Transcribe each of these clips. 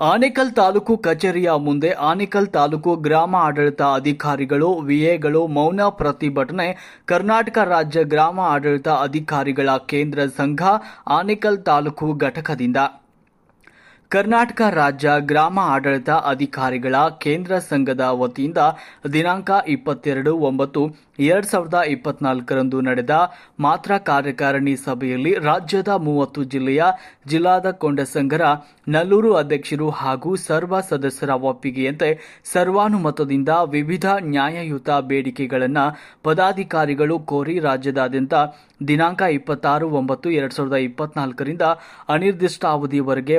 ಆನೇಕಲ್ ತಾಲೂಕು ಕಚೇರಿಯ ಮುಂದೆ ಆನೇಕಲ್ ತಾಲೂಕು ಗ್ರಾಮ ಆಡಳಿತ ಅಧಿಕಾರಿಗಳು, ವಿಎಗಳು, ಮೌನ ಪ್ರತಿಭಟನೆ, ಕರ್ನಾಟಕ ರಾಜ್ಯ ಗ್ರಾಮ ಆಡಳಿತ ಅಧಿಕಾರಿಗಳ ಕೇಂದ್ರ ಸಂಘ ಆನೇಕಲ್ ತಾಲೂಕು ಘಟಕದಿಂದ. ಕರ್ನಾಟಕ ರಾಜ್ಯ ಗ್ರಾಮ ಆಡಳಿತ ಅಧಿಕಾರಿಗಳ ಕೇಂದ್ರ ಸಂಘದ ವತಿಯಿಂದ ದಿನಾಂಕ ಇಪ್ಪತ್ತೆರಡು ಒಂಬತ್ತು ಎರಡ್ ಸಾವಿರದ ಇಪ್ಪತ್ನಾಲ್ಕರಂದು ನಡೆದ ಮಾತ್ರ ಕಾರ್ಯಕಾರಿಣಿ ಸಭೆಯಲ್ಲಿ ರಾಜ್ಯದ ಮೂವತ್ತು ಜಿಲ್ಲೆಯ ಜಿಲ್ಲಾದ ಕೊಂಡ ಸಂಘರ ನಲ್ಲೂರು ಅಧ್ಯಕ್ಷರು ಹಾಗೂ ಸರ್ವ ಸದಸ್ಯರ ಒಪ್ಪಿಗೆಯಂತೆ ಸರ್ವಾನುಮತದಿಂದ ವಿವಿಧ ನ್ಯಾಯಯುತ ಬೇಡಿಕೆಗಳನ್ನು ಪದಾಧಿಕಾರಿಗಳು ಕೋರಿ ರಾಜ್ಯದಾದ್ಯಂತ ದಿನಾಂಕ ಇಪ್ಪತ್ತಾರು ಒಂಬತ್ತು ಎರಡ್ ಸಾವಿರದ ಇಪ್ಪತ್ನಾಲ್ಕರಿಂದ ಅನಿರ್ದಿಷ್ಟಾವಧಿಯವರೆಗೆ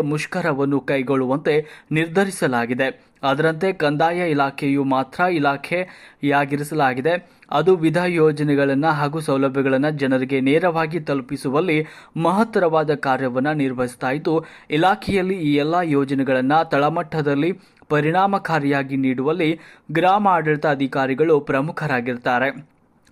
ಮುಷ್ಕರವನ್ನು ಕೈಗೊಳ್ಳುವಂತೆ ನಿರ್ಧರಿಸಲಾಗಿದೆ. ಅದರಂತೆ ಕಂದಾಯ ಇಲಾಖೆಯು ಮಾತ್ರ ಇಲಾಖೆಯಾಗಿರಿಸಲಾಗಿದೆ. ಅದು ವಿಧ ಯೋಜನೆಗಳನ್ನು ಹಾಗೂ ಸೌಲಭ್ಯಗಳನ್ನು ಜನರಿಗೆ ನೇರವಾಗಿ ತಲುಪಿಸುವಲ್ಲಿ ಮಹತ್ತರವಾದ ಕಾರ್ಯವನ್ನು ನಿರ್ವಹಿಸ್ತಾ ಇದ್ದು, ಇಲಾಖೆಯಲ್ಲಿ ಈ ಎಲ್ಲ ಯೋಜನೆಗಳನ್ನು ತಳಮಟ್ಟದಲ್ಲಿ ಪರಿಣಾಮಕಾರಿಯಾಗಿ ನೀಡುವಲ್ಲಿ ಗ್ರಾಮ ಆಡಳಿತ ಅಧಿಕಾರಿಗಳು ಪ್ರಮುಖರಾಗಿರ್ತಾರೆ.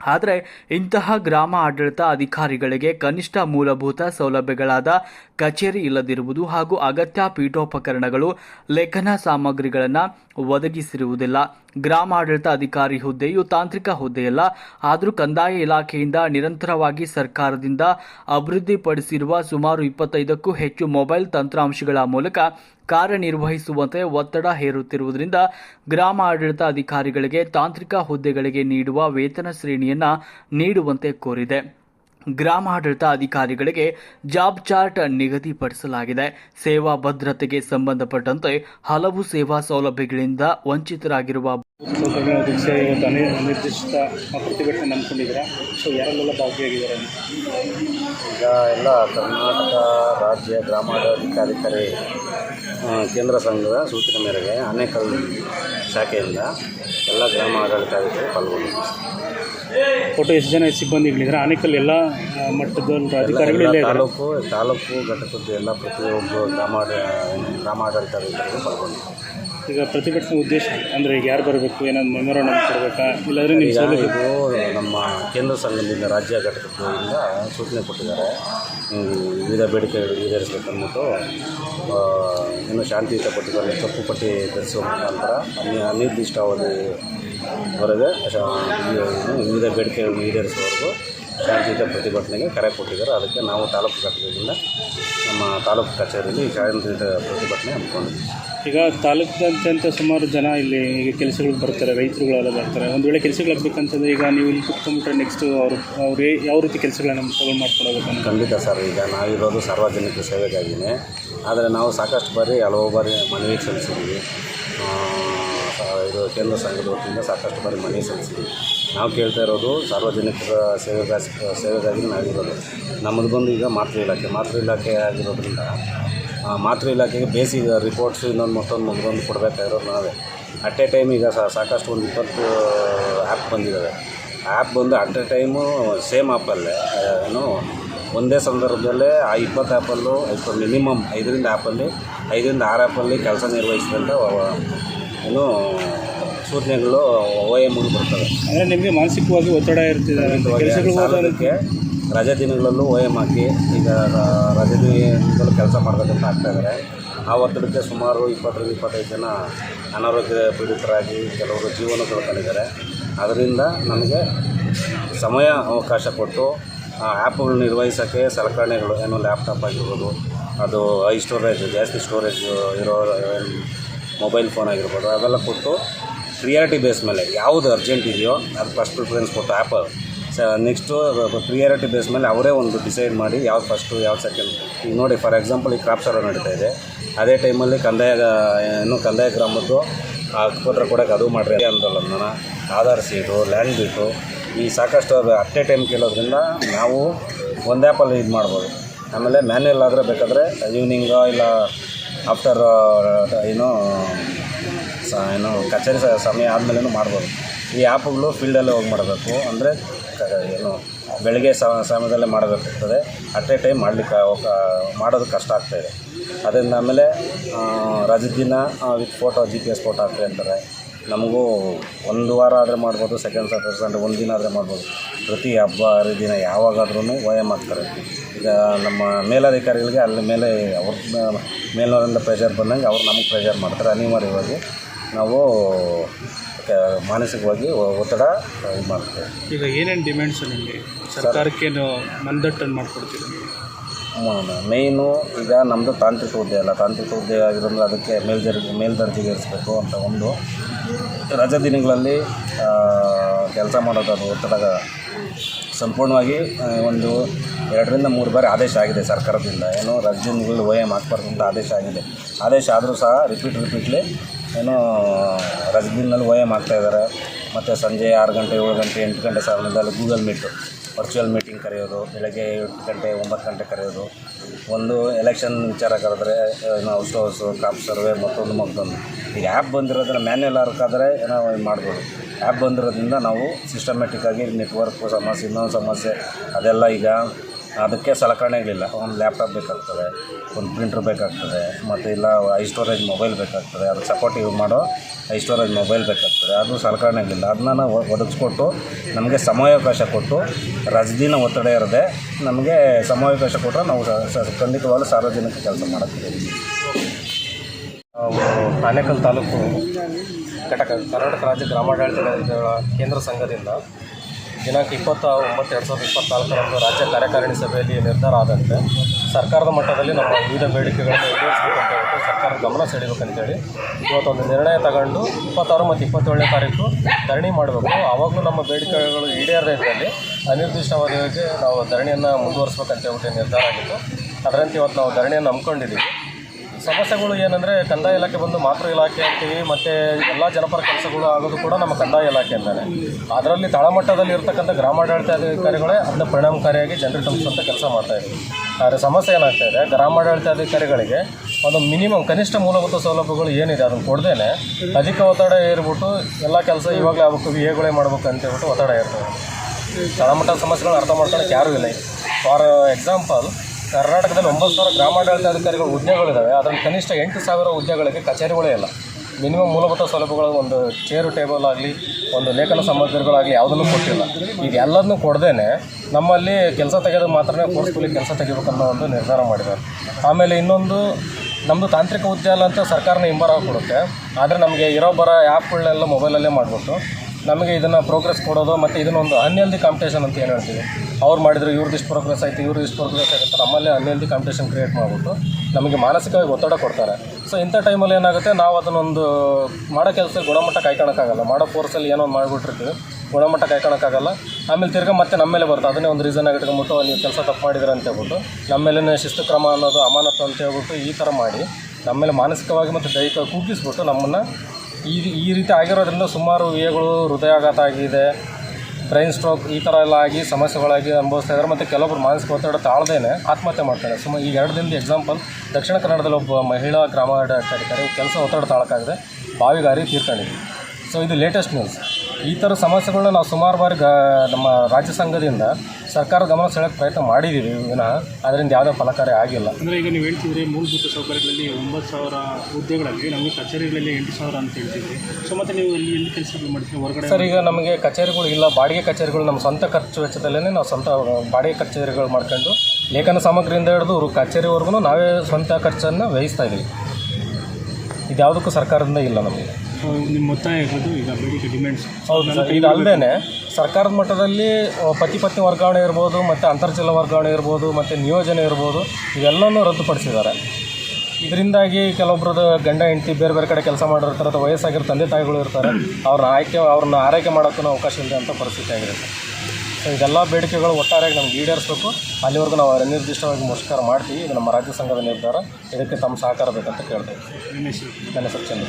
ಆದರೆ ಇಂತಹ ಗ್ರಾಮ ಆಡಳಿತ ಅಧಿಕಾರಿಗಳಿಗೆ ಕನಿಷ್ಠ ಮೂಲಭೂತ ಸೌಲಭ್ಯಗಳಾದ ಕಚೇರಿ ಇಲ್ಲದಿರುವುದು ಹಾಗೂ ಅಗತ್ಯ ಪೀಠೋಪಕರಣಗಳು, ಲೇಖನ ಸಾಮಗ್ರಿಗಳನ್ನು ಒದಗಿಸಿರುವುದಿಲ್ಲ. ಗ್ರಾಮ ಆಡಳಿತ ಅಧಿಕಾರಿ ಹುದ್ದೆಯು ತಾಂತ್ರಿಕ ಹುದ್ದೆಯಲ್ಲ ಆದರೂ ಕಂದಾಯ ಇಲಾಖೆಯಿಂದ ನಿರಂತರವಾಗಿ ಸರ್ಕಾರದಿಂದ ಅಭಿವೃದ್ಧಿಪಡಿಸಿರುವ ಸುಮಾರು ಇಪ್ಪತ್ತೈದಕ್ಕೂ ಹೆಚ್ಚು ಮೊಬೈಲ್ ತಂತ್ರಾಂಶಗಳ ಮೂಲಕ ಕಾರ್ಯನಿರ್ವಹಿಸುವಂತೆ ಒತ್ತಡ ಹೇರುತ್ತಿರುವುದರಿಂದ ಗ್ರಾಮ ಆಡಳಿತ ಅಧಿಕಾರಿಗಳಿಗೆ ತಾಂತ್ರಿಕ ಹುದ್ದೆಗಳಿಗೆ ನೀಡುವ ವೇತನ ಶ್ರೇಣಿಯನ್ನು ನೀಡುವಂತೆ ಕೋರಿದೆ. ಗ್ರಾಮಾಡಳಿತ ಅಧಿಕಾರಿಗಳಿಗೆ ಜಾಬ್ ಚಾರ್ಟ್ ನಿಗದಿಪಡಿಸಲಾಗಿದೆ. ಸೇವಾ ಭದ್ರತೆಗೆ ಸಂಬಂಧಪಟ್ಟಂತೆ ಹಲವು ಸೇವಾ ಸೌಲಭ್ಯಗಳಿಂದ ವಂಚಿತರಾಗಿರುವ ಅನಿರ್ದಿಷ್ಟ ಪ್ರತಿಭಟನೆ ನಂಬಿಕೊಂಡಿದ್ದೀರಾ ಸೊ ಯಾರೆಲ್ಲ ಭಾಗಿಯಾಗಿದ್ದಾರೆ ಈಗ ಎಲ್ಲ ಕರ್ನಾಟಕ ರಾಜ್ಯ ಗ್ರಾಮಾಧಿಕಾರಿಕರಿ ಕೇಂದ್ರ ಸಂಘದ ಸೂಚನೆ ಮೇರೆಗೆ ಆನೇಕಲ್ ಶಾಖೆಯಿಂದ ಎಲ್ಲ ಗ್ರಾಮ ಆಡಳಿತಾಧಿಕಾರಿ ಪಾಲ್ಗೊಂಡಿದ್ದಾರೆ. ಒಟ್ಟು ಎಷ್ಟು ಜನ ಸಿಬ್ಬಂದಿಗಳಿದ್ರೆ ಆನೇಕಲ್ ಎಲ್ಲ ಮಟ್ಟದ ಅಧಿಕಾರಿಗಳು ಇಲ್ಲೇ ತಾಲೂಕು ತಾಲೂಕು ಘಟಕದ ಎಲ್ಲ ಪ್ರತಿಯೊಬ್ಬರು ಗ್ರಾಮ ಗ್ರಾಮ ಆಡಳಿತಾಧಿಕಾರಿಗಳು ಪಾಲ್ಗೊಂಡಿದ್ದಾರೆ. ಈಗ ಪ್ರತಿಭಟನೆ ಉದ್ದೇಶ ಅಂದರೆ ಈಗ ಯಾರು ಬರಬೇಕು? ಏನಾದ್ರು ಮೆಮೊರಂಡಮ್ ಕೊಡಬೇಕಾ? ಇಲ್ಲಾಂದರೆ ನಿಮ್ಮ ಸಾಲಿಗೂ ನಮ್ಮ ಕೇಂದ್ರ ಸಂಘದಿಂದ ರಾಜ್ಯ ಘಟಕದಿಂದ ಸೂಚನೆ ಕೊಟ್ಟಿದ್ದಾರೆ. ವಿವಿಧ ಬೇಡಿಕೆಗಳು ಈಡೇರಿಸಬೇಕನ್ಬಿಟ್ಟು ಏನು ಶಾಂತಿಯುತ ಪಟ್ಟಿಗಳಲ್ಲಿ ಕಪ್ಪು ಪಟ್ಟಿ ಧರಿಸುವ ಮುಖಾಂತರ ಅನಿ ಅನಿರ್ದಿಷ್ಟ ಅವಧಿವರೆಗೆ ಶಾ- ಏನು ವಿವಿಧ ಬೇಡಿಕೆಗಳನ್ನು ಈಡೇರಿಸುವವರೆಗೂ ಶಾಂತಿಯುತ ಪ್ರತಿಭಟನೆಗೆ ಕರೆ ಕೊಟ್ಟಿದ್ದಾರೆ. ಅದಕ್ಕೆ ನಾವು ತಾಲೂಕು ಘಟಕದಿಂದ ನಮ್ಮ ತಾಲೂಕು ಕಚೇರಿಯಲ್ಲಿ ಶಾಂತಿಯುತ ಪ್ರತಿಭಟನೆ ಹಮ್ಮಿಕೊಂಡಿದ್ದೀವಿ. ಈಗ ತಾಲೂಕಿನಾದ್ಯಂತ ಸುಮಾರು ಜನ ಇಲ್ಲಿ ಈಗ ಕೆಲಸಗಳಿಗೆ ಬರ್ತಾರೆ, ರೈತರುಗಳೆಲ್ಲ ಬರ್ತಾರೆ. ಒಂದು ವೇಳೆ ಕೆಲಸಗಳು ಆಗ್ಬೇಕಂತಂದ್ರೆ ಈಗ ನೀವು ಇಲ್ಲಿ ಕುತ್ಕೊಂಡ್ಬಿಟ್ರೆ ನೆಕ್ಸ್ಟು ಅವರು, ಅವ್ರು ಯಾವ ರೀತಿ ಕೆಲಸಗಳನ್ನ ತಗೊಂಡು ಮಾಡ್ಕೊಡಬೇಕು ಅಂತ? ಖಂಡಿತ ಸರ್, ಈಗ ನಾವಿರೋದು ಸಾರ್ವಜನಿಕ ಸೇವೆಗಾಗಿಯೇ ಆದರೆ ನಾವು ಸಾಕಷ್ಟು ಬಾರಿ ಹಲವು ಬಾರಿ ಮನವಿ ಸಲ್ಲಿಸಿದ್ದೀವಿ ಇದು ಕೇಂದ್ರ ಸಂಘದ ವತಿಯಿಂದ ಸಾಕಷ್ಟು ಬಾರಿ ಮನವಿ ಸಲ್ಲಿಸಿದ್ದೀವಿ ನಾವು ಕೇಳ್ತಾ ಇರೋದು ಸಾರ್ವಜನಿಕರ ಸೇವೆಗಾಗಿ ಸೇವೆಗಾಗಿ ನಾವಿರೋದು. ನಮ್ಮದು ಬಂದು ಈಗ ಮಾತೃ ಇಲಾಖೆ ಮಾತೃ ಇಲಾಖೆ ಆಗಿರೋದ್ರಿಂದ ಮಾತೃ ಇಲಾಖೆಗೆ ಬೇಸಿಕ್ ರಿಪೋರ್ಟ್ಸು ಇನ್ನೊಂದು ಮತ್ತೊಂದು ಮುಗಿದೊಂದು ಕೊಡಬೇಕಾಗಿರೋದು ನಾವೇ. ಅಟ್ ಎ ಟೈಮ್ ಈಗ ಸಾ- ಸಾಕಷ್ಟು ಒಂದು ಇಪ್ಪತ್ತು ಆ್ಯಪ್ ಬಂದಿದ್ದಾವೆ ಆ್ಯಪ್ ಬಂದು ಅಟ್ ಎ ಟೈಮು ಸೇಮ್ ಆ್ಯಪಲ್ಲೇ ಏನು ಒಂದೇ ಸಂದರ್ಭದಲ್ಲೇ ಆ ಇಪ್ಪತ್ತು ಆ್ಯಪಲ್ಲೂ ಇಪ್ಪ ಮಿನಿಮಮ್ ಐದರಿಂದ ಆ್ಯಪಲ್ಲಿ ಐದರಿಂದ ಆರು ಆ್ಯಪಲ್ಲಿ ಕೆಲಸ ನಿರ್ವಹಿಸಿದಂಥ ಏನು ಸೂಚನೆಗಳು ಓ ಎಮ್ಗಳು ಬರ್ತವೆ. ಅಂದರೆ ನಿಮಗೆ ಮಾನಸಿಕವಾಗಿ ಒತ್ತಡ ಇರ್ತಿದೆ ಕೆಲಸಗಳು ಸಾಲದಕ್ಕೆ ರಜೆ ದಿನಗಳಲ್ಲೂ ಓ ಎಂ ಹಾಕಿ ಈಗ ರಜೆ ದಿನಗಳು ಕೆಲಸ ಮಾಡಬೇಕಂತ ಆಗ್ತಾ ಇದ್ದಾರೆ ಆ ಒತ್ತಡಕ್ಕೆ ಸುಮಾರು ಇಪ್ಪತ್ತರಿಂದ ಇಪ್ಪತ್ತೈದು ಜನ ಅನಾರೋಗ್ಯ ಪೀಡಿತರಾಗಿ ಕೆಲವರು ಜೀವನ ಕಳ್ಕೊಂಡಿದ್ದಾರೆ ಅದರಿಂದ ನಮಗೆ ಸಮಯ ಅವಕಾಶ ಕೊಟ್ಟು ಆ ಆ್ಯಪ್ಗಳು ನಿರ್ವಹಿಸೋಕ್ಕೆ ಸಲಕರಣೆಗಳು, ಏನು ಲ್ಯಾಪ್ಟಾಪ್ ಆಗಿರ್ಬೋದು, ಅದು ಹೈ ಸ್ಟೋರೇಜ್, ಜಾಸ್ತಿ ಸ್ಟೋರೇಜ್ ಇರೋ ಮೊಬೈಲ್ ಫೋನ್ ಆಗಿರ್ಬೋದು ಅವೆಲ್ಲ ಕೊಟ್ಟು ಪ್ರಿಯಾರಿಟಿ ಬೇಸ್ ಮೇಲೆ ಯಾವುದು ಅರ್ಜೆಂಟ್ ಇದೆಯೋ ಅದು ಫಸ್ಟ್ ಪ್ರಿಫರೆನ್ಸ್ ಕೊಟ್ಟು ಆ್ಯಪ್ ಸ ನೆಕ್ಸ್ಟು ಪ್ರಿಯಾರಿಟಿ ಬೇಸ್ ಮೇಲೆ ಅವರೇ ಒಂದು ಡಿಸೈಡ್ ಮಾಡಿ ಯಾವ್ದು ಫಸ್ಟು ಯಾವ್ದು ಸೆಕೆಂಡ್ ಈಗ ನೋಡಿ ಫಾರ್ ಎಕ್ಸಾಂಪಲ್ ಈ ಕ್ರಾಪ್ ಸರ್ವೆ ನಡೀತಾ ಇದೆ. ಅದೇ ಟೈಮಲ್ಲಿ ಕಂದಾಯ, ಏನು ಕಂದಾಯ ಗ್ರಾಮದ್ದು ಕೊಟ್ಟರೆ ಕೊಡೋಕೆ ಅದು ಮಾಡಿರಿ ಅಂದ್ರಲ್ಲ ಆಧಾರ್ ಸೀಟು ಲ್ಯಾಂಡ್ ಬೀಟು ಈ ಸಾಕಷ್ಟು ಅದು ಅಟ್ ಟೈಮ್ ಕೇಳೋದ್ರಿಂದ ನಾವು ಒಂದು ಆ್ಯಪಲ್ಲಿ ಇದು ಮಾಡ್ಬೋದು. ಆಮೇಲೆ ಮ್ಯಾನ್ಯಲ್ ಆದರೆ ಬೇಕಾದರೆ ಈವ್ನಿಂಗೋ ಇಲ್ಲ ಆಫ್ಟರ್ ಏನು, ಸ, ಏನು, ಕಚೇರಿ ಸಮಯ ಆದಮೇಲೆ ಮಾಡ್ಬೋದು. ಈ ಆ್ಯಪ್ಗಳು ಫೀಲ್ಡಲ್ಲೇ ಹೋಗಿ ಮಾಡಬೇಕು. ಅಂದರೆ ಏನು ಬೆಳಗ್ಗೆ ಸಮಯದಲ್ಲೇ ಮಾಡಬೇಕಾಗ್ತದೆ ಅಟ್ ಎ ಟೈಮ್ ಮಾಡಲಿಕ್ಕೆ ಮಾಡೋದು ಕಷ್ಟ ಆಗ್ತಾಯಿದೆ ಅದರಿಂದ ಆಮೇಲೆ ರಜದ ದಿನ with photo G P S photo ಹಾಕ್ರಿ ಅಂತಾರೆ. ನಮಗೂ ಒಂದು ವಾರ ಆದರೆ ಮಾಡ್ಬೋದು ಸೆಕೆಂಡ್ ಸ್ಯಾಟರ್ಡೆ ಸಂಡೇ ಒಂದು ದಿನ ಆದರೆ ಮಾಡ್ಬೋದು. ಪ್ರತಿ ಹಬ್ಬ, ಹರಿದಿನ ಯಾವಾಗಾದ್ರೂ ವ್ಯಾಯಾಮ ಆಗ್ತಾರೆ ಈಗ ನಮ್ಮ ಮೇಲಧಿಕಾರಿಗಳಿಗೆ ಅಲ್ಲಿ ಮೇಲೆ ಅವ್ರ ಮೇಲ್ನವರಿಂದ ಪ್ರೆಷರ್ ಬಂದಂಗೆ ಅವ್ರು ನಮಗೆ ಪ್ರೆಷರ್ ಮಾಡ್ತಾರೆ ಅನಿವಾರ್ಯವಾಗಿ. ನಾವು ಮಾನಸಿಕವಾಗಿ ಒತ್ತಡ ಇದು ಮಾಡ್ತೇವೆ. ಈಗ ಏನೇನು ಡಿಮ್ಯಾಂಡ್ಸ್ ನಿಮಗೆ? ಸರ್ಕಾರಕ್ಕೇನು ಮಂದಟ್ಟನ್ನು ಮಾಡಿಕೊಡ್ತೀರಿ? ಮೇಯ್ನು ಈಗ ನಮ್ಮದು ತಾಂತ್ರಿಕ ಹುದ್ದೆ ಅಲ್ಲ. ತಾಂತ್ರಿಕ ಹುದ್ದೆ ಆಗಿರೋದ್ರಿಂದ ಅದಕ್ಕೆ ಮೇಲ್ದರ್ ಮೇಲ್ದರ್ಜೆಗೆ ಇರಿಸ್ಬೇಕು ಅಂತ ಒಂದು. ರಜಾ ದಿನಗಳಲ್ಲಿ ಕೆಲಸ ಮಾಡೋದು ಒತ್ತಡ ಸಂಪೂರ್ಣವಾಗಿ ಒಂದು ಎರಡರಿಂದ ಮೂರು ಬಾರಿ ಆದೇಶ ಆಗಿದೆ ಸರ್ಕಾರದಿಂದ. ಏನು ರಜಾ ದಿನಗಳು ಒ ಎಂ ಹಾಕ್ಬಾರ್ದು ಆದೇಶ ಆಗಿದೆ. ಆದೇಶ ಆದರೂ ಸಹ ರಿಪೀಟ್ ರಿಪೀಟ್ಲಿ ಏನೋ ರಜಾ ದಿನದಲ್ಲಿ ಒ ಎಂ ಆಗ್ತಾಯಿದ್ದಾರೆ ಮತ್ತು ಸಂಜೆ ಆರು ಗಂಟೆ, ಏಳು ಗಂಟೆ, ಎಂಟು ಗಂಟೆ ಸಾವಿರದಲ್ಲಿ ಗೂಗಲ್ ಮೀಟು ವರ್ಚುವಲ್ ಮೀಟಿಂಗ್ ಕರೆಯೋದು, ಬೆಳಗ್ಗೆ ಎಂಟು ಗಂಟೆ, ಒಂಬತ್ತು ಗಂಟೆ ಕರೆಯೋದು. ಒಂದು ಎಲೆಕ್ಷನ್ ವಿಚಾರ ಕರೆದ್ರೆ, ಏನೋ ಔಷಧ ಹೌಸು ಕ್ರಾಪ್ ಸರ್ವೆ ಮತ್ತೊಂದು ಮತ್ತೊಂದು. ಈಗ ಆ್ಯಪ್ ಬಂದಿರೋದನ್ನ ಮ್ಯಾನ್ಯಲ್ ಹಾಕಾದರೆ ಏನೋ ಮಾಡ್ಬೋದು. ಆ್ಯಪ್ ಬಂದಿರೋದ್ರಿಂದ ನಾವು ಸಿಸ್ಟಮೆಟಿಕ್ಕಾಗಿ ನೆಟ್ವರ್ಕ್ ಸಮಸ್ಯೆ, ಇನ್ನೊಂದು ಸಮಸ್ಯೆ, ಅದೆಲ್ಲ ಈಗ ಅದಕ್ಕೆ ಸಲಕರಣೆಗಳಿಲ್ಲ. ಒಂದು ಲ್ಯಾಪ್ಟಾಪ್ ಬೇಕಾಗ್ತದೆ, ಒಂದು ಪ್ರಿಂಟ್ರ್ ಬೇಕಾಗ್ತದೆ, ಮತ್ತು ಇಲ್ಲ ಐ ಸ್ಟೋರೇಜ್ ಮೊಬೈಲ್ ಬೇಕಾಗ್ತದೆ ಅದಕ್ಕೆ ಯೂಸ್ ಮಾಡೋ ಐ ಸ್ಟೋರೇಜ್ ಮೊಬೈಲ್ ಬೇಕಾಗ್ತದೆ. ಅದು ಸಲಕರಣೆಗಳಿಲ್ಲ. ಅದನ್ನ ನಾವು ಒದಗಿಸ್ಕೊಟ್ಟು ನಮಗೆ ಸಮಯಾವಕಾಶ ಕೊಟ್ಟು ರಜದಿನ ಒತ್ತಡ ಇರದೆ ನಮಗೆ ಸಮಯಾವಕಾಶ ಕೊಟ್ಟರೆ ನಾವು ಸ- ಸಾರ್ವಜನಿಕ ಕೆಲಸ ಮಾಡ್ತೀವಿ ಆನೇಕಲ್ ತಾಲೂಕು ಘಟಕ, ಕರ್ನಾಟಕ ರಾಜ್ಯ ಗ್ರಾಮಾಡಳಿತಗಳ ಕೇಂದ್ರ ಸಂಘದಿಂದ ದಿನಾಂಕ ಇಪ್ಪತ್ತ ಒಂಬತ್ತು ಎರಡು ಸಾವಿರದ ಇಪ್ಪತ್ನಾಲ್ಕರಂದು ರಾಜ್ಯ ಕಾರ್ಯಕಾರಿಣಿ ಸಭೆಯಲ್ಲಿ ನಿರ್ಧಾರ ಆದಂತೆ ಸರ್ಕಾರದ ಮಟ್ಟದಲ್ಲಿ ನಮ್ಮ ವಿವಿಧ ಬೇಡಿಕೆಗಳನ್ನು ಈಡೇರಿಸಬೇಕಂತ ಸರ್ಕಾರ ಗಮನ ಸೆಳೀಬೇಕಂತೇಳಿ ಇವತ್ತೊಂದು ನಿರ್ಣಯ ತಗೊಂಡು ಇಪ್ಪತ್ತಾರು ಮತ್ತು ಇಪ್ಪತ್ತೇಳನೇ ತಾರೀಕು ಧರಣಿ ಮಾಡಬೇಕು. ಆವಾಗಲೂ ನಮ್ಮ ಬೇಡಿಕೆಗಳು ಈಡೇರದೇ ಇದ್ದಲ್ಲಿ ಅನಿರ್ದಿಷ್ಟಾವಧಿಗೆ ನಾವು ಧರಣಿಯನ್ನು ಮುಂದುವರಿಸ್ಬೇಕಂತ ಹೇಳ್ಬಿಟ್ಟು ನಿರ್ಧಾರ ಆಗಿತ್ತು. ಅದರಂತೆ ಇವತ್ತು ನಾವು ಧರಣಿಯನ್ನು ಹಮ್ಮಿಕೊಂಡಿದ್ದೀವಿ ಸಮಸ್ಯೆಗಳು ಏನಂದರೆ ಕಂದಾಯ ಇಲಾಖೆ ಬಂದು ಮಾತೃ ಇಲಾಖೆ ಅಂತೀವಿ, ಮತ್ತು ಎಲ್ಲ ಜನಪರ ಕೆಲಸಗಳು ಆಗೋದು ಕೂಡ ನಮ್ಮ ಕಂದಾಯ ಇಲಾಖೆ ಅಂತಾನೆ ಅದರಲ್ಲಿ ತಳಮಟ್ಟದಲ್ಲಿ ಇರ್ತಕ್ಕಂಥ ಗ್ರಾಮಾಡಳಿತ ಅಧಿಕಾರಿಗಳೇ ಅದನ್ನ ಪರಿಣಾಮಕಾರಿಯಾಗಿ ಜನರಿಗೆ ತಲುಪಿಸುವಂಥ ಕೆಲಸ ಮಾಡ್ತಾ ಇದ್ದೀವಿ ಆದರೆ ಸಮಸ್ಯೆ ಏನಾಗ್ತಾ ಇದೆ ಗ್ರಾಮಾಡಳಿತ ಅಧಿಕಾರಿಗಳಿಗೆ ಒಂದು ಮಿನಿಮಮ್ ಕನಿಷ್ಠ ಮೂಲಭೂತ ಸೌಲಭ್ಯಗಳು ಏನಿದೆ ಅದನ್ನು ಕೊಡ್ದೇನೆ ಅಧಿಕ ಒತ್ತಡ ಏರ್ಬಿಟ್ಟು ಎಲ್ಲ ಕೆಲಸ ಇವಾಗಲೇ ಆಗಬೇಕು ಮಾಡಬೇಕು ಮಾಡ್ಬೇಕು ಅಂತ ಹೇಳ್ಬಿಟ್ಟು ಒತ್ತಡ ಇರ್ತದೆ ತಳಮಟ್ಟದ ಸಮಸ್ಯೆಗಳನ್ನ ಅರ್ಥ ಮಾಡ್ಕೊಳಕ್ಕೆ ಯಾರೂ ಇಲ್ಲ. ಫಾರ್ ಎಕ್ಸಾಂಪಲ್ ಕರ್ನಾಟಕದಲ್ಲಿ ಒಂಬತ್ತು ಸಾವಿರ ಗ್ರಾಮಾಡಳಿತ ಅಧಿಕಾರಿಗಳು ಹುದ್ದೆಗಳಿದ್ದಾವೆ ಅದರಲ್ಲಿ ಕನಿಷ್ಠ ಎಂಟು ಸಾವಿರ ಹುದ್ದೆಗಳಿಗೆ ಕಚೇರಿಗಳೇ ಇಲ್ಲ. ಮಿನಿಮಮ್ ಮೂಲಭೂತ ಸೌಲಭ್ಯಗಳು ಒಂದು ಚೇರು ಟೇಬಲ್ ಆಗಲಿ, ಒಂದು ಲೇಖನ ಸಾಮಗ್ರಿಗಳಾಗಲಿ ಯಾವುದನ್ನು ಕೊಟ್ಟಿಲ್ಲ. ಈಗ ಎಲ್ಲದನ್ನೂ ಕೊಡ್ದೇ ನಮ್ಮಲ್ಲಿ ಕೆಲಸ ತೆಗೆದು ಮಾತ್ರ ಫೋರ್ಸ್ಫುಲಿ ಕೆಲಸ ತೆಗಿಬೇಕನ್ನೋ ಒಂದು ನಿರ್ಧಾರ ಮಾಡಿದ್ದಾರೆ. ಆಮೇಲೆ ಇನ್ನೊಂದು ನಮ್ಮದು ತಾಂತ್ರಿಕ ಉದ್ಯಾಲ ಅಂತ ಸರ್ಕಾರನ ಹಿಂಬರ ಕೊಡುತ್ತೆ ಆದರೆ ನಮಗೆ ಇರೋ ಬರೋ ಆ್ಯಪ್ಗಳನ್ನೆಲ್ಲ ಮೊಬೈಲಲ್ಲೇ ಮಾಡಿಬಿಟ್ಟು ನಮಗೆ ಇದನ್ನು ಪ್ರೋಗ್ರೆಸ್ ಕೊಡೋದು ಮತ್ತು ಇದನ್ನೊಂದು ಅನ್ಹೆಲ್ದಿ ಕಾಂಪಿಟೇಷನ್ ಅಂತ ಏನು ಹೇಳ್ತೀವಿ? ಅವ್ರು ಮಾಡಿದ್ರು, ಇವ್ರದ್ದು ಇಷ್ಟು ಪ್ರೋಗ್ರೆಸ್ ಆಯಿತು, ಇವ್ರದ್ದು ಇಷ್ಟು ಪ್ರೋಗ್ರೆಸ್ ಆಗುತ್ತೆ ನಮ್ಮಲ್ಲೇ ಅನ್ಹೆಲ್ದಿ ಕಾಂಪಿಟೇಷನ್ ಕ್ರಿಯೇಟ್ ಮಾಡಿಬಿಟ್ಟು ನಮಗೆ ಮಾನಸಿಕವಾಗಿ ಒತ್ತಡ ಕೊಡ್ತಾರೆ. ಸೊ ಇಂಥ ಟೈಮಲ್ಲಿ ಏನಾಗುತ್ತೆ, ನಾವು ಅದನ್ನೊಂದು ಮಾಡೋ ಕೆಲಸ ಗುಣಮಟ್ಟ ಕಾಯ್ಕೊಳಕ್ಕಾಗಲ್ಲ. ಮಾಡೋ ಫೋರ್ಸಲ್ಲಿ ಏನೋ ಒಂದು ಮಾಡಿಬಿಟ್ಟಿರ್ತೀವಿ, ಗುಣಮಟ್ಟ ಕಾಯ್ಕೊಳಕ್ಕಾಗಲ್ಲ. ಆಮೇಲೆ ತಿರ್ಗಿ ಮತ್ತೆ ನಮ್ಮ ಮೇಲೆ ಬರುತ್ತೆ. ಅದನ್ನೇ ಒಂದು ರೀಸನ್ ಆಗಿಟ್ಕೊಂಬಿಟ್ಟು ನೀವು ಕೆಲಸ ತಪ್ಪು ಮಾಡಿದ್ರೆ ಅಂತ ಹೇಳ್ಬಿಟ್ಟು, ನಮ್ಮ ಮೇಲೇ ಶಿಸ್ತು ಕ್ರಮ ಅನ್ನೋದು ಅಮಾನತ್ತು ಅಂತ ಹೇಳ್ಬಿಟ್ಟು ಈ ಥರ ಮಾಡಿ, ನಮ್ಮ ಮೇಲೆ ಮಾನಸಿಕವಾಗಿ ಮತ್ತು ದೈಹಿಕವಾಗಿ ಕುಗ್ಗಿಸ್ಬಿಟ್ಟು ನಮ್ಮನ್ನು ಈ ಈ ರೀತಿ ಆಗಿರೋದ್ರಿಂದ ಸುಮಾರು ವಿಯಗಳು ಹೃದಯಾಘಾತ ಆಗಿದೆ ಬ್ರೈನ್ ಸ್ಟ್ರೋಕ್ ಈ ಥರ ಎಲ್ಲ ಆಗಿ ಸಮಸ್ಯೆಗಳಾಗಿ ಅನುಭವಿಸ್ತಾ ಇದ್ದಾರೆ. ಮತ್ತು ಕೆಲವೊಬ್ಬರು ಮಾನಸಿಕ ಒತ್ತಡ ತಾಳ್ದೇನೆ ಆತ್ಮಹತ್ಯೆ ಮಾಡ್ತಾರೆ. ಸುಮಾರು ಈಗ ಎರಡು ದಿನದ ಎಕ್ಸಾಂಪಲ್ ದಕ್ಷಿಣ ಕನ್ನಡದಲ್ಲಿ ಒಬ್ಬ ಮಹಿಳಾ ಗ್ರಾಮಾಡಳಿತಾಧಿಕಾರಿ ಕೆಲಸ ಒತ್ತಡ ತಾಳಕ್ಕಾಗದೆ ಬಾವಿಗಾರಿ ತೀರ್ಕೊಂಡಿದ್ವಿ ಸೊ ಇದು ಲೇಟೆಸ್ಟ್ ನ್ಯೂಸ್ ಈ ಥರ ಸಮಸ್ಯೆಗಳನ್ನ ನಾವು ಸುಮಾರು ಬಾರಿ ಗ ನಮ್ಮ ರಾಜ್ಯ ಸಂಘದಿಂದ ಸರ್ಕಾರ ಗಮನ ಸೆಳೆಯೋಕ್ಕೆ ಪ್ರಯತ್ನ ಮಾಡಿದ್ದೀವಿ ವಿನ ಅದರಿಂದ ಯಾವುದೇ ಫಲಕಾರಿ ಆಗಿಲ್ಲ. ಅಂದರೆ ಈಗ ನೀವು ಹೇಳ್ತಿದ್ರೆ ಮೂಲಭೂತ ಸೌಕರ್ಯಗಳಲ್ಲಿ ಒಂಬತ್ತು ಸಾವಿರ ಹುದ್ದೆಗಳಲ್ಲಿ ನಮಗೆ ಕಚೇರಿಗಳಲ್ಲಿ ಎಂಟು ಸಾವಿರ ಅಂತ ಹೇಳ್ತಿದ್ರಿ. ಸೊ ಮತ್ತು ನೀವು ಇಲ್ಲಿ ಎಲ್ಲಿ ಕೆಲಸಗಳು ಮಾಡ್ತೀವಿ ಹೊರಗಡೆ ಸರ್ ಈಗ ನಮಗೆ ಕಚೇರಿಗಳು ಇಲ್ಲ ಬಾಡಿಗೆ ಕಚೇರಿಗಳು ನಮ್ಮ ಸ್ವಂತ ಖರ್ಚು ವೆಚ್ಚದಲ್ಲೇ ನಾವು ಸ್ವಂತ ಬಾಡಿಗೆ ಕಚೇರಿಗಳು ಮಾಡ್ಕೊಂಡು ಲೇಖನ ಸಾಮಗ್ರಿಯಿಂದ ಹಿಡಿದು ಕಚೇರಿವರೆಗೂ ನಾವೇ ಸ್ವಂತ ಖರ್ಚನ್ನು ವ್ಯಯಿಸ್ತಾ ಇದ್ದೀವಿ ಇದ್ಯಾವುದಕ್ಕೂ ಸರ್ಕಾರದಿಂದ ಇಲ್ಲ ನಮಗೆ. ನಿಮ್ಮ ಈಗ ಬೇಡಿಕೆ ಡಿಮ್ಯಾಂಡ್ಸ್ ಹೌದು ಇದು ಅಲ್ಲದೆ ಸರ್ಕಾರದ ಮಟ್ಟದಲ್ಲಿ ಪತಿ ಪತ್ನಿ ವರ್ಗಾವಣೆ ಇರ್ಬೋದು ಮತ್ತು ಅಂತರ್ಜಲ ವರ್ಗಾವಣೆ ಇರ್ಬೋದು ಮತ್ತು ನಿಯೋಜನೆ ಇರ್ಬೋದು ಇವೆಲ್ಲನೂ ರದ್ದುಪಡಿಸಿದ್ದಾರೆ. ಇದರಿಂದಾಗಿ ಕೆಲವೊಬ್ರದ್ದು ಗಂಡ ಹೆಂಡತಿ ಬೇರೆ ಬೇರೆ ಕಡೆ ಕೆಲಸ ಮಾಡಿರ್ತಾರೆ ಅಥವಾ ವಯಸ್ಸಾಗಿರೋ ತಂದೆ ತಾಯಿಗಳು ಇರ್ತಾರೆ ಅವ್ರನ್ನ ಆಯ್ಕೆ ಅವ್ರನ್ನ ಆರೈಕೆ ಮಾಡೋಕ್ಕೂ ಅವಕಾಶ ಇಲ್ಲದೆ ಅಂತ ಪರಿಸ್ಥಿತಿ ಆಗಿರುತ್ತೆ ಸೊ ಇದೆಲ್ಲ ಬೇಡಿಕೆಗಳು ಒಟ್ಟಾರೆಯಾಗಿ ನಮ್ಗೆ ಈಡೇರಿಸಬೇಕು. ಅಲ್ಲಿವರೆಗೂ ನಾವು ಅನಿರ್ದಿಷ್ಟವಾಗಿ ಮುಷ್ಕರ ಮಾಡ್ತೀವಿ. ಇದು ನಮ್ಮ ರಾಜ್ಯ ಸಂಘದ ನಿರ್ಧಾರ. ಇದಕ್ಕೆ ತಮ್ಮ ಸಹಕಾರ ಬೇಕಂತ ಕೇಳ್ತೇವೆ. ನನ್ನ ಹೆಸರು ಚಂದ್ರ.